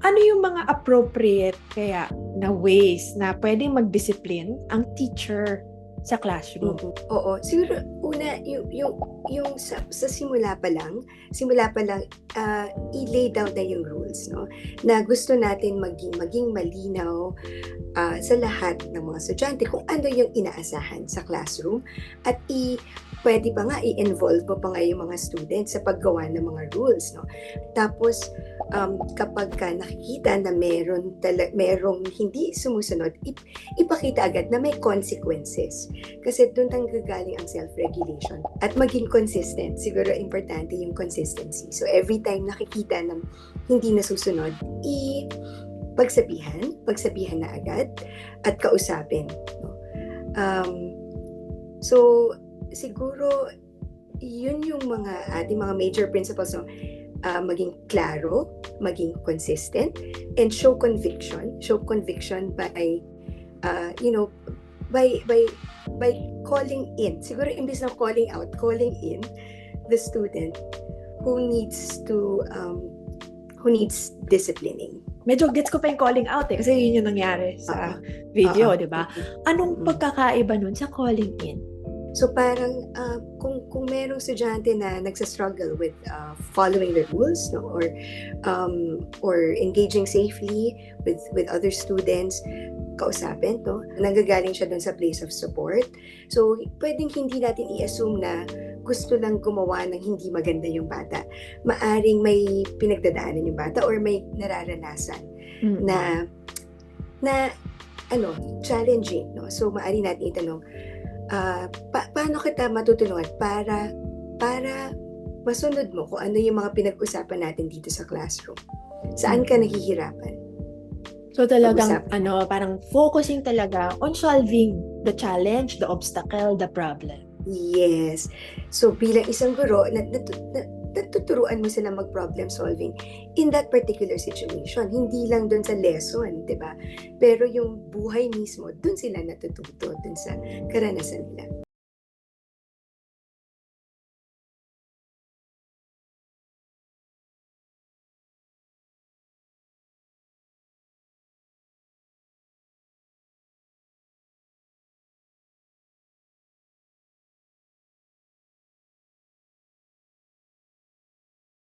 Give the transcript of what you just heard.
ano yung mga appropriate kaya na ways na pwedeng mag-discipline ang teacher sa classroom? Mhm. Oo, siguro una yung yung yung sa, sa simula pa lang, simula pa lang ah, i-lay down na yung rules, no? Na gusto natin maging maging malinaw ah, sa lahat ng mga estudyante kung ano yung inaasahan sa classroom at i pwede pa nga i-involve mo pa nga yung mga students sa paggawa ng mga rules, no? Tapos um, kapag ka nakikita na meron tala, merong hindi sumusunod, ip, ipakita agad na may consequences. Kasi doon nanggagaling ang self-regulation. At maging consistent. Siguro importante yung consistency. So every time nakikita na hindi nasusunod, i pagsabihan, pagsabihan na agad at kausapin. Um, so siguro yun yung mga ating mga major principles no? Ah, maging klaro, maging consistent, and show conviction. Show conviction by, uh, you know, by by by calling in. Siguro imbis na calling out, calling in the student who needs to um, who needs disciplining. Medyo gets ko pa yung calling out eh, kasi yun yung nangyari sa video, Oo. di ba? Anong Mm. pagkakaiba nun sa calling in? So parang ah, kung kung merong estudyante na nagsa-struggle with ah, following the rules no or um, or engaging safely with with other students kausapin to nanggagaling siya dun sa place of support. So pwedeng hindi natin i-assume na gusto lang gumawa ng hindi maganda yung bata. Maaring may pinagdadaanan yung bata or may nararanasan Mm. na na ano challenging no. So maari natin itanong pa- paano kita matutulungan para para masunod mo kung ano yung mga pinag-usapan natin dito sa classroom saan ka nahihirapan So talagang Pag-usapan. ano, parang focusing talaga on solving the challenge, the obstacle, the problem. yes so bilang isang guro nat- nat- nat- natuturuan mo sila mag-problem solving in that particular situation. Hindi lang dun sa lesson, di ba? Pero yung buhay mismo, dun sila natututo, dun sa karanasan nila.